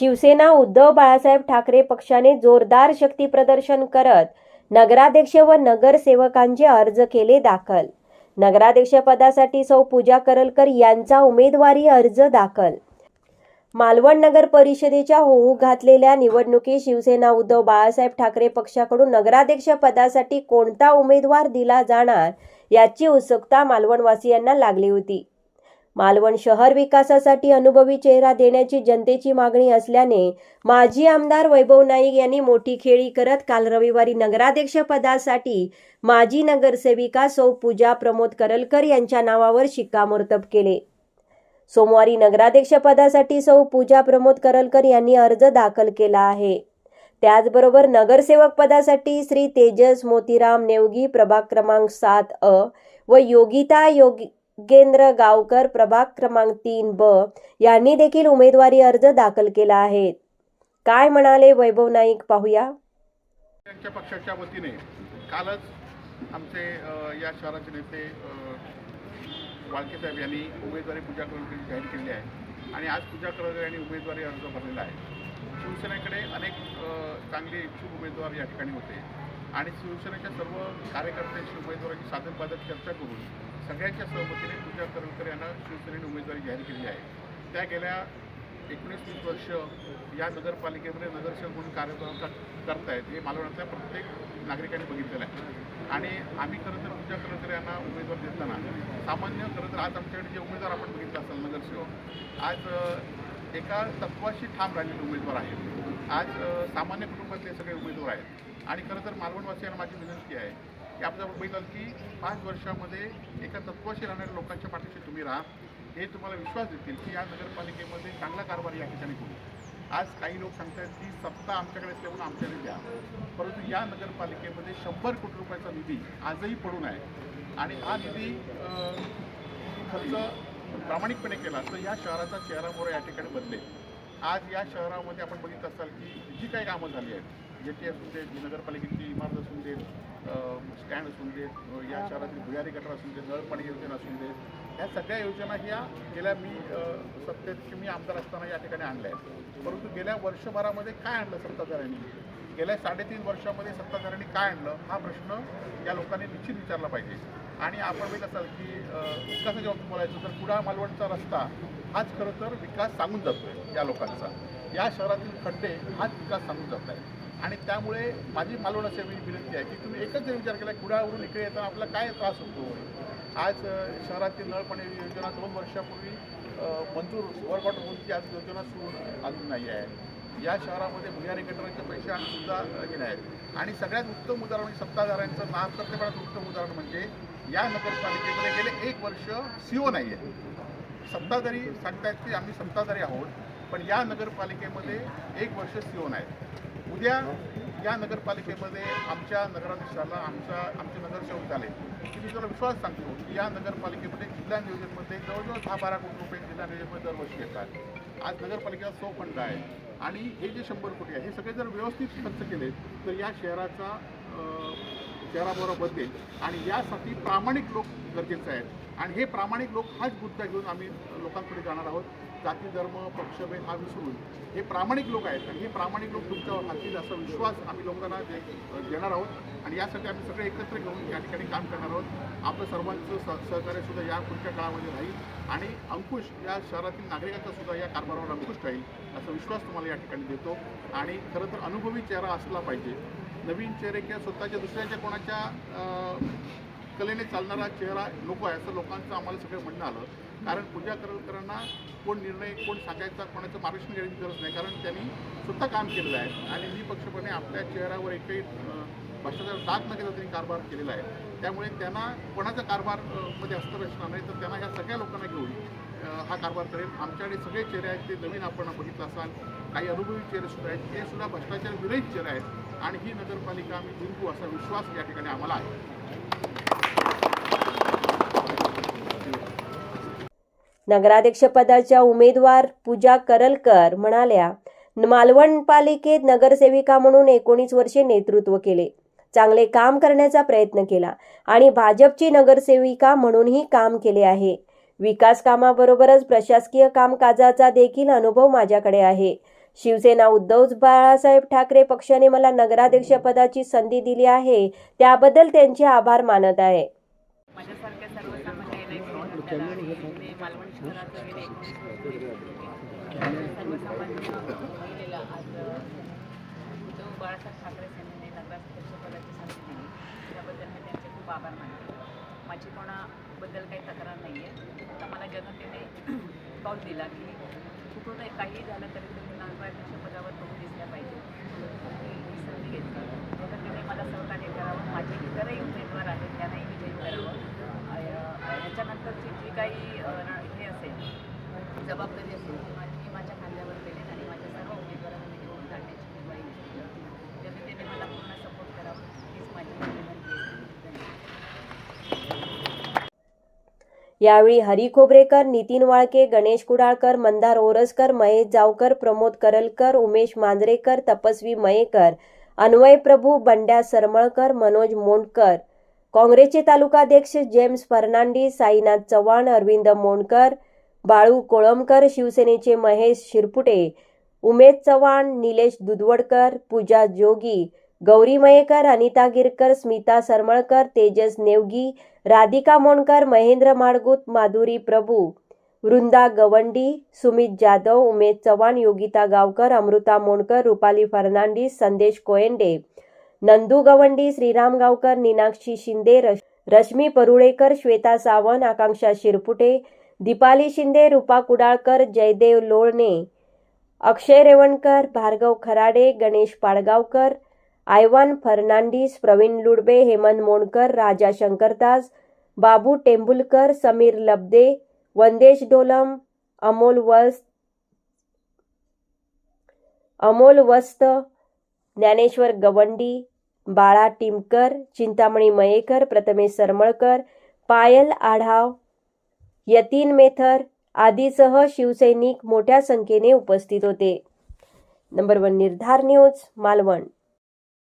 शिवसेना उद्धव बाळासाहेब ठाकरे पक्षाने जोरदार शक्ती प्रदर्शन करत नगराध्यक्ष व नगरसेवकांचे अर्ज केले दाखल. नगराध्यक्ष पदासाठी सौ पूजा करलकर यांचा उमेदवारी अर्ज दाखल. मालवण नगर परिषदेच्या होऊ घातलेल्या निवडणुकीत शिवसेना उद्धव बाळासाहेब ठाकरे पक्षाकडून नगराध्यक्ष पदासाठी कोणता उमेदवार दिला जाणार याची उत्सुकता मालवणवासियांना लागली होती. मालवण शहर विकासासाठी अनुभवी चेहरा देण्याची जनतेची मागणी असल्याने माजी आमदार वैभव नाईक यांनी मोठी खेळी करत काल रविवारी नगराध्यक्ष पदासाठी माजी नगरसेविका सौ पूजा प्रमोद करलकर यांच्या नावावर शिक्कामोर्तब केले. सोमवारी नगराध्यक्ष पदासाठी सौ पूजा प्रमोद करलकर यांनी अर्ज दाखल केला आहे. त्याचबरोबर नगरसेवक पदासाठी श्री तेजस मोतीराम नेवगी प्रभाग क्रमांक सात अ व योगिता योगी योगेंद्र गावकर प्रभाग क्रमांक तीन ब यांनी देखील उमेदवारी अर्ज दाखल केला आहे. काय म्हणाले वैभव नाईक पाहूया. त्यांच्या पक्षाच्या वतीने कालच आमचे या शहराचे नेते अ, वाळके साहेब यांनी उमेदवारी पूजा करलकर जाहीर केली आहे आणि आज पूजा करलकर यांनी उमेदवारी अर्ज भरलेला आहे. शिवसेनेकडे अनेक चांगले इच्छुक उमेदवार या ठिकाणी होते. आणि शिवसेनेच्या सर्व कार्यकर्त्यांशी उमेदवाराची साधन बाधक चर्चा करून सगळ्यांच्या सहमतीने पूजा करलकर यांना शिवसेनेने उमेदवारी जाहीर केली आहे. त्या गेल्या एकोणीस वीस वर्ष या नगरपालिकेमध्ये नगरसेवक म्हणून कार्य करतायत हे मालवणातल्या प्रत्येक नागरिकांनी बघितलेलं आहे. आणि आम्ही खरं तर पूजा करलकर यांना उमेदवार देताना सामान्य खरं तर आज आमच्याकडे जे उमेदवार आपण बघितलं असाल नगरसेवक आज एका तत्वाशी ठाम राहिलेले उमेदवार आहेत. आज सामान्य कुटुंबातले सगळे उमेदवार आहेत. आणि खरं तर मालवणवासियांना माझी विनंती आहे की आपल्या बघितलं की पाच वर्षामध्ये एका तत्वाशी राहणाऱ्या लोकांच्या पाठीशी तुम्ही राहा. हे तुम्हाला विश्वास देतील की या नगरपालिकेमध्ये चांगला कारभार या ठिकाणी करू आज काही लोक सांगतात की सत्ता आमच्याकडे असल्यामुळे आमच्याकडे द्या. परंतु या नगरपालिकेमध्ये शंभर कोटी रुपयाचा निधी आजही पडून आहे. आणि हा निधी खर्च प्रामाणिकपणे केला तर या शहराचा चेहरा मोहरा या ठिकाणी बदलेल. आज या शहरामध्ये आपण बघित असाल की जी काही कामं झाली आहेत जे टी असून देत जी नगरपालिकेची इमारत असून देत स्टँड असून देत या शहरातील भुयारी गटर असून देत नळपाणी योजना असून देत ह्या सगळ्या योजना ह्या गेल्या मी सत्तेत मी आमदार असताना या ठिकाणी आणल्या आहेत. परंतु गेल्या वर्षभरामध्ये काय आणलं सत्ताधाऱ्यांनी? गेल्या साडेतीन वर्षामध्ये सत्ताधाऱ्यांनी काय आणलं? हा प्रश्न या लोकांनी निश्चित विचारला पाहिजे. आणि आपण बघत असाल की विकासाच्या बाबतीत बोलायचं तर कुडा मालवणचा रस्ता हाच खरं तर विकास सांगून जातोय या लोकांचा. या शहरातील खड्डे हाच विकास सांगून जात आहे आणि त्यामुळे माझी मालवणाची विनंती आहे की तुम्ही एकच जर विचार केला कुडाळवरून इकडे येताना आपला काय त्रास होतो? आज शहरातील नळपाणी योजना दोन वर्षापूर्वी मंजूर वर्क ऑर्डर होऊनची आज योजना सुरू अजून नाही आहे. या शहरामध्ये भुयारी गटरांचे पैसे सुद्धा गेले आहेत. आणि सगळ्यात उत्तम उदाहरण म्हणजे सत्ताधाऱ्यांचं नाहकर्तेपणाचं उत्तम उदाहरण म्हणजे या नगरपालिकेमध्ये गेले एक वर्ष सीओ नाही आहे सत्ताधारी सांगतायत की आम्ही सत्ताधारी आहोत पण या नगरपालिकेमध्ये एक वर्ष सीओ नाही उद्या या नगरपालिकेमध्ये आमच्या नगराध्यक्षाला आमच्या आमचे नगरसेवक झाले. की मी तुला विश्वास सांगतो की या नगरपालिकेमध्ये जिल्हा नियोजनमध्ये जवळजवळ दहा बारा कोटी रुपये जिल्हा नियोजनमध्ये दरवर्षी येतात. आज नगरपालिकेचा सो फंड आहे आणि हे जे शंभर कोटी आहे हे सगळे जर व्यवस्थित खर्च केले तर या शहराचा शहराबरोबर बदलेल. आणि यासाठी प्रामाणिक लोक गरजेचे आहेत. आणि हे प्रामाणिक लोक हाच मुद्दा घेऊन आम्ही लोकांकडे जाणार आहोत. जाती धर्म पक्षभेद हा विसरून हे प्रामाणिक लोक आहेत. आणि हे प्रामाणिक लोक तुमच्यावर हातील असा विश्वास आम्ही लोकांना दे देणार आहोत. आणि यासाठी आम्ही सगळे एकत्र घेऊन या ठिकाणी काम करणार आहोत. आपलं सर्वांचं स सहकार्यसुद्धा या पुढच्या काळामध्ये राहील. आणि अंकुश या शहरातील नागरिकांचा सुद्धा या कारभारावर अंकुश राहील असा विश्वास तुम्हाला या ठिकाणी देतो. आणि खरं तर अनुभवी चेहरा असला पाहिजे. नवीन चेहरे किंवा स्वतःच्या दुसऱ्याच्या कोणाच्या कलेने चालणारा चेहरा नको आहे असं लोकांचं आम्हाला सगळं म्हणणं आलं. कारण पूजा करलकरांना कोण निर्णय कोण सांगायचा कोणाचं मार्गदर्शन घेण्याची गरज नाही. कारण त्यांनी स्वतः काम केलेलं आहे. आणि निपक्षपणे आपल्या चेहऱ्यावर एकही भ्रष्टाचार दाग न घेता त्यांनी कारभार केलेला आहे. त्यामुळे त्यांना कोणाचा कारभारमध्ये हस्तक्षेप असणार नाही तर त्यांना ह्या सगळ्या लोकांना घेऊन हा कारभार करेल. आमच्याकडे सगळे चेहरे आहेत ते नवीन आपण बघितलं असाल. काही अनुभवी चेहरे सुद्धा आहेत. ते सुद्धा भ्रष्टाचार विरहित चेहरे आहेत. आणि ही नगरपालिका आम्ही जिंकू असा विश्वास या ठिकाणी आम्हाला आहे. नगराध्यक्षपदाच्या उमेदवार पूजा करलकर म्हणाल्या मालवण पालिकेत नगरसेविका म्हणून एकोणीस वर्षे नेतृत्व केले. चांगले काम करण्याचा प्रयत्न केला आणि भाजपची नगरसेविका म्हणूनही काम केले आहे. विकास कामाबरोबरच प्रशासकीय कामकाजाचा देखील अनुभव माझ्याकडे आहे. शिवसेना उद्धव बाळासाहेब ठाकरे पक्षाने मला नगराध्यक्षपदाची संधी दिली आहे त्याबद्दल त्यांचे आभार मानत आहे माझ्यासारख्या सर्वसामान्य एल आय सी आणि मी मालवण शहराचं गेले एकोणीस वर्ष सर्वसामान्य महिलेला आज उद्धव बाळासाहेब ठाकरे यांनी नगराध्यक्ष पदाची संधी दिली. त्याबद्दल मी त्यांचे खूप आभार मानते. माझी कोणाबद्दल काही तक्रार नाही आहे आता मला जनतेने कौल दिला की कुठूनही काही झालं तरी तुम्ही नगराध्यक्ष पदावर तुम्ही दिसल्या पाहिजे. मी ही संधी घेतली. जनतेने मला सहकार्य करावं. माझे इतरही उमेदवार आहेत त्यांनाही विजयी करावं. याच्यानंतरची जी काही हे असेल जबाबदारी असेल ती मी माझ्या खांद्यावर केली आणि माझ्या सर्व उमेदवारांना मी निवडून काढण्याची दिवाळी घेतली जनतेने मला पूर्ण सपोर्ट करावा हीच माझी विनंती यावेळी हरी खोबरेकर नितीन वाळके गणेश कुडाळकर मंदार ओरसकर महेश जावकर प्रमोद करलकर उमेश मांजरेकर तपस्वी मयेकर अन्वय प्रभू बंड्या सरमळकर मनोज मोंडकर काँग्रेसचे तालुकाध्यक्ष जेम्स फर्नांडिस साईनाथ चव्हाण अरविंद मोंडकर बाळू कोळंबकर शिवसेनेचे महेश शिरपुटे उमेश चव्हाण निलेश दुधवडकर पूजा जोगी गौरी मयेकर अनिता गिरकर स्मिता सरमळकर तेजस नेवगी राधिका मोणकर महेंद्र माडगूत माधुरी प्रभू वृंदा गवंडी सुमित जाधव उमेश चव्हाण योगिता गावकर अमृता मोणकर रुपाली फर्नांडिस संदेश कोयंडे नंदू गवंडी श्रीराम गावकर नीनाक्षी शिंदे रश रश्मी परुळेकर श्वेता सावंत आकांक्षा शिरपुटे दीपाली शिंदे रूपा कुडाळकर जयदेव लोळणे अक्षय रेवणकर भार्गव खराडे गणेश पाडगावकर आयवान फर्नांडिस प्रवीण लुडबे हेमंत मोणकर राजा शंकरदास बाबू टेंबुलकर समीर लब्दे वंदेश डोलम अमोल वस्त अमोल वस्त ज्ञानेश्वर गवंडी बाळा टिमकर चिंतामणी मयेकर प्रथमेश सरमळकर पायल आढाव यतीन मेथर आदीसह शिवसैनिक मोठ्या संख्येने उपस्थित होते. नंबर वन निर्धार न्यूज मालवण.